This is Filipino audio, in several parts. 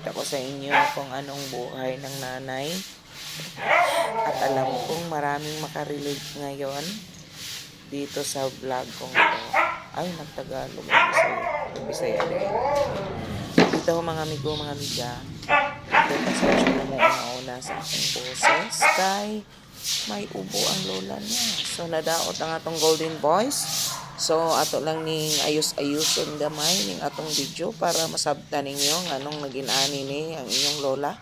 ipakita ko sa inyo kung anong buhay ng nanay. At alam kong maraming makarelate ngayon dito sa vlog kong ito. Ay, nagtagalog ang Bisaya. Ang Bisaya din. Dito mga amigo, mga amiga. Ito pasensya na mo una sa aking boses. Kay may ubo ang lola niya. So, nadaot ang atong golden voice. So, ato lang ning ayos-ayusin gamay ning atong video para masabtan ninyo nga anong naging-ani ni ang inyong lola.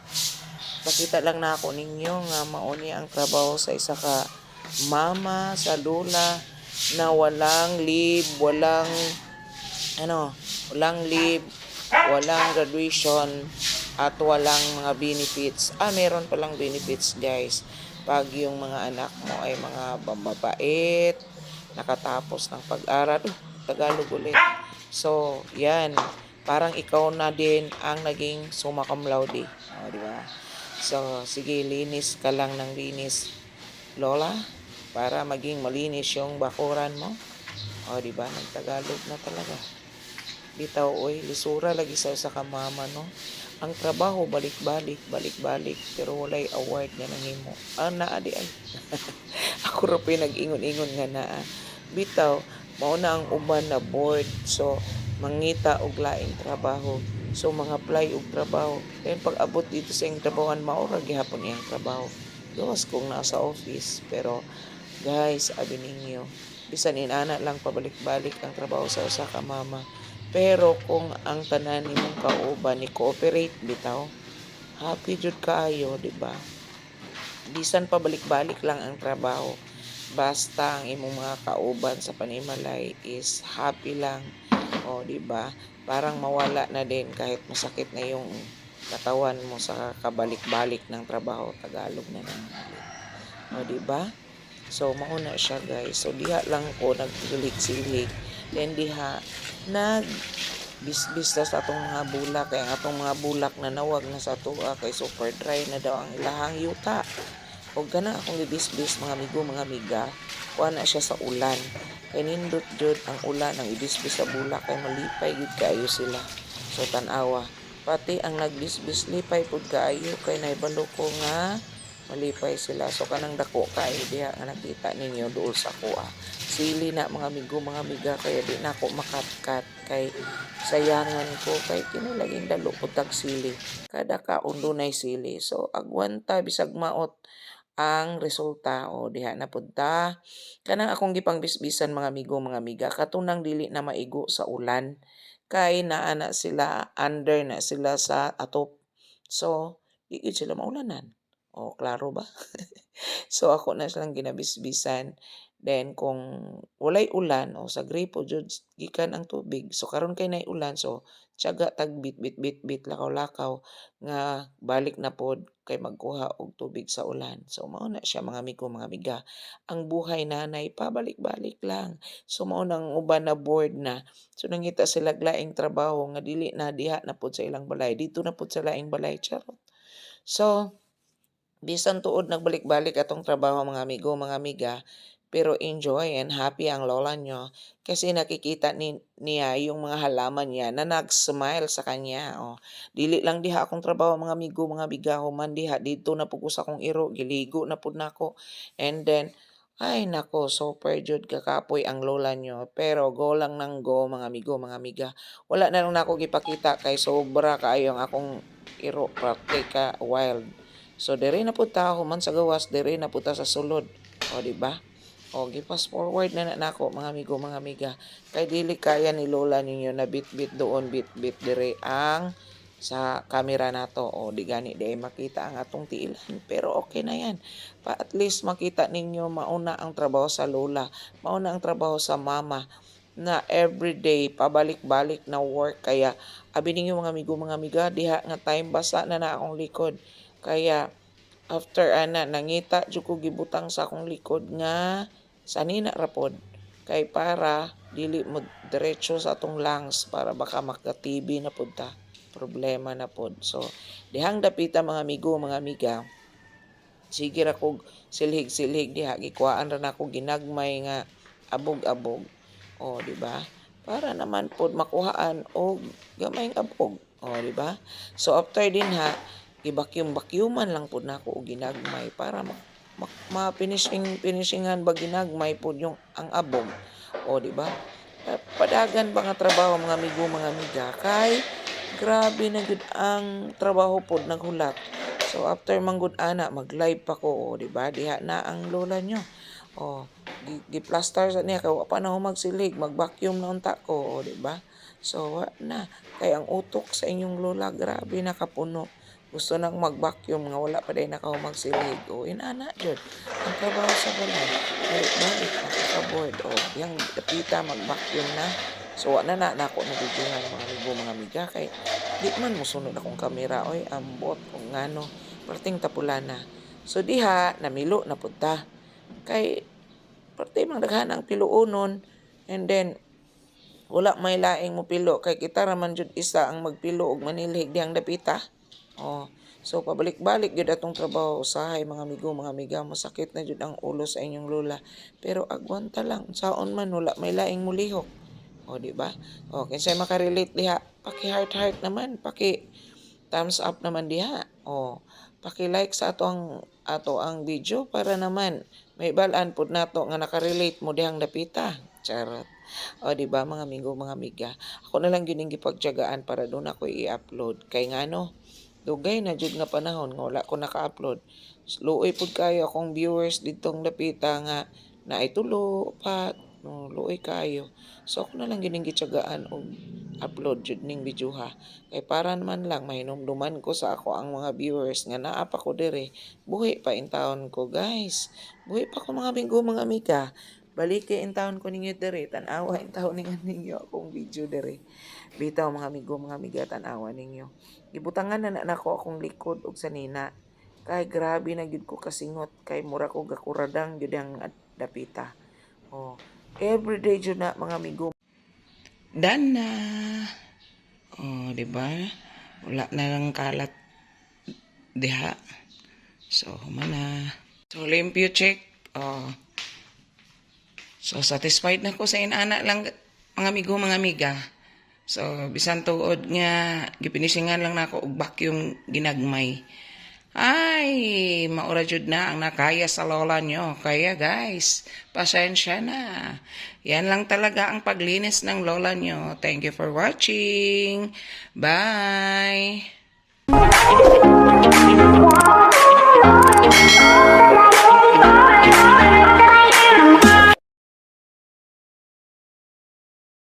Pakita lang na ako ninyo nga mauni ang trabaho sa isa ka mama, sa lola na walang leave, walang ano, walang leave, walang graduation at walang mga benefits. Ah, meron palang benefits, guys. Pag yung mga anak mo ay mga mababait, nakatapos ng pag-aral, uh, Tagalog ulit. So, yan. Parang ikaw na din ang naging summa cum laude. O, di ba? So, sige, linis ka lang ng linis, Lola, para maging malinis yung bakuran mo. O, di ba? Nagtagalog na talaga. Bitaw, oy, lisura lagi sa usa ka mama, no? Ang trabaho, balik-balik, balik-balik, pero walay award nga nangimo. Ah, naa di ay. Ako ra pa nag-ingon-ingon nga naa. Bitaw, mauna ang uban na board. So, mangita og laing trabaho. So, mga apply og trabaho. Then, pag abot dito sa iyong trabahoan, maura gihapon iyang trabaho. Gawas kung nasa office. Pero, guys, abi ninyo, bisan inana lang pabalik-balik ang trabaho sa usa ka mama. Pero kung ang tanan nimong kauban ni cooperate bitaw, happy jud kaayo, di ba? Bisan pabalik-balik lang ang trabaho. Basta ang imong mga kauban sa panimalay is happy lang. O, di ba? Parang mawala na din kahit masakit na yung katawan mo sa kabalik-balik ng trabaho. Tagalog na ulit. O, di ba? So, mauna siya guys. So, diha lang ko nagsilig-silig. Then, diha nag bisbis na sa atong mga bulak kay ang atong mga bulak na nawag na sa tuwa kay super dry na daw ang ilahang yuta. O gana akong gibisbis mga amigo mga amiga kuha na siya sa ulan. Kay nindot jud ang ulan ang ibisbis sa bulak kay malipay gud kaayo sila. So tanawa. Pati ang nagbisbis lipay pud kaayo kay naibalo ko nga malipay sila. So kanang dako kay diha nga nakita ninyo duol sa kuha sili na mga amigo mga amiga kaya di na ako makatkat kay sayangan ko. Kay kinulaging dalo ko tag sili. Kada kaundo nay sili. So agwanta bisag maot ang resulta. O diha na pud ta. Kanang akong gipang bisbisan mga amigo mga amiga katunang dili na maigo sa ulan. Kay naa na sila under na sila sa atop. So di sila maulanan. O klaro ba? So ako na silang ginabisbisan Then kung walay ulan o sa gripo jud gikan ang tubig. So karon kay nay ulan so tiyaga tag bit bit bit bit lakaw-lakaw nga balik na pod kay magkuha og tubig sa ulan. So mao na siya mga amigo mga amiga. Ang buhay nanay pabalik-balik lang. So mao nang uban na board na. So nangita sila laing trabaho nga dili na diha na pod sa ilang balay. Dito na pod sa laing balay charot. So bisan tuod nagbalik-balik atong trabaho mga amigo mga amiga pero enjoy and happy ang lola nyo kasi nakikita ni, niya yung mga halaman niya na nag-smile sa kanya. Oh. Dili lang diha akong trabaho mga amigo, mga bigaho man diha. Dito na po akong iro, giligo na po nako. And then, ay nako, super jud kakapoy ang lola nyo. Pero go lang nang go mga amigo, mga amiga. Wala na lang nako gipakita kay sobra kaayo ang akong iro praktika wild. So diri na po ta man sa gawas, diri na po ta sa sulod. O di ba? O, gi-fast forward na na nako mga amigo, mga amiga. Kay dili kaya ni lola ninyo na bit-bit doon, bit-bit dire ang sa camera nato. O, di gani di makita ang atong tiilan. Pero okay na yan. Pa at least makita ninyo mauna ang trabaho sa lola, mauna ang trabaho sa mama na everyday pabalik-balik na work kaya abi ninyo mga amigo mga amiga diha nga time basa na na akong likod kaya after ana nangita jud ko gibutang sa akong likod nga sanina rapod kay para dili mo sa atong lungs para baka maka-TB na pud ta. Problema na pod. So dihang dapita mga amigo mga amiga sige ra kog silhig-silhig diha. Gikuhaan ra nako ginagmay nga abog-abog. O di ba? Para naman pod makuhaan og gamay nga abog. O, di ba? So, after din ha, i-vacuum-vacuuman lang po na ako og ginagmay para ma, ma, ma-finishing, finishingan ba ginagmay po yung ang abom. O, di ba? Pa- Padagan ba nga trabaho mga amigo, mga amiga? Kay, grabe na gud ang trabaho po naghulat. So, after manggod ana, mag-live pa ko, o, di ba? Diha na ang lola nyo. O, gi- gi-plaster sa niya, kaya pa na ako magsilig, mag-vacuum na unta ko, o, di ba? So, na. Kaya ang utok sa inyong lola, grabe nakapuno. Gusto nang mag-vacuum nga wala pa dahil nakahumag silig. O, inana dyan. Ang trabaho sa balay. Balik-balik, nakaka-board. O, yung dapita, mag-vacuum na. So, wa na na, ako nabibingan mga amigo, mga amiga. Kay, di man mo sunod akong kamera. Oy, ambot, kung ngano. Perting tapulana. So, diha, namilo na punta. Kay, parte mang daghan ang piluonon. And then, wala may laing mo pilo kay kita raman jud isa ang magpilo og manilhig diyang dapita oh. So pabalik-balik jud atong trabaho usahay mga amigo mga amiga masakit na jud ang ulo sa inyong lola. Pero agwanta lang saon man wala may laing mulihok. Oh di ba? Oh kinsay makarelate diha paki heart heart naman paki thumbs up naman diha. Oh paki-like sa ato ang ato ang video para naman may balaan pud nato nga nakarelate mo dihang dapita charot. O, di ba mga amigo, mga amiga? Ako na lang gining gipagtiyagaan para doon ako i-upload. Kay nga no, dugay na jud nga panahon nga wala ko naka-upload. Luoy pud kayo akong viewers ditong lapita nga na itulo pa no luoy kayo. So ako na lang gining gitiyagaan og upload jud ning video ha. Kay para naman lang mahinumduman ko sa ako ang mga viewers nga naa pa ko dire. Buhi pa in taon ko, guys. Buhi pa ko mga amigo, mga amiga. Balik in taon ko ninyo dire, tanawa in taon ninyo ninyo akong video dire. Bitaw mga amigo, mga amiga, tanawa ninyo. Ibutangan na na nako akong likod og sanina. Kay grabe na gyud ko kasingot kay mura ko gakuradang gyud ang dapita. Oh, everyday jud na mga amigo. Dan na. Oh, di ba? Wala na lang kalat diha. So, mana. So, limpyo check. Oh. So, satisfied na ko sa inana lang, mga amigo, mga amiga. So, bisan tuod nga, gipinisingan lang nako na og vacuum ginagmay. Ay, maura jud na ang nakaya sa lola nyo. Kaya guys, pasensya na. Yan lang talaga ang paglinis ng lola nyo. Thank you for watching. Bye!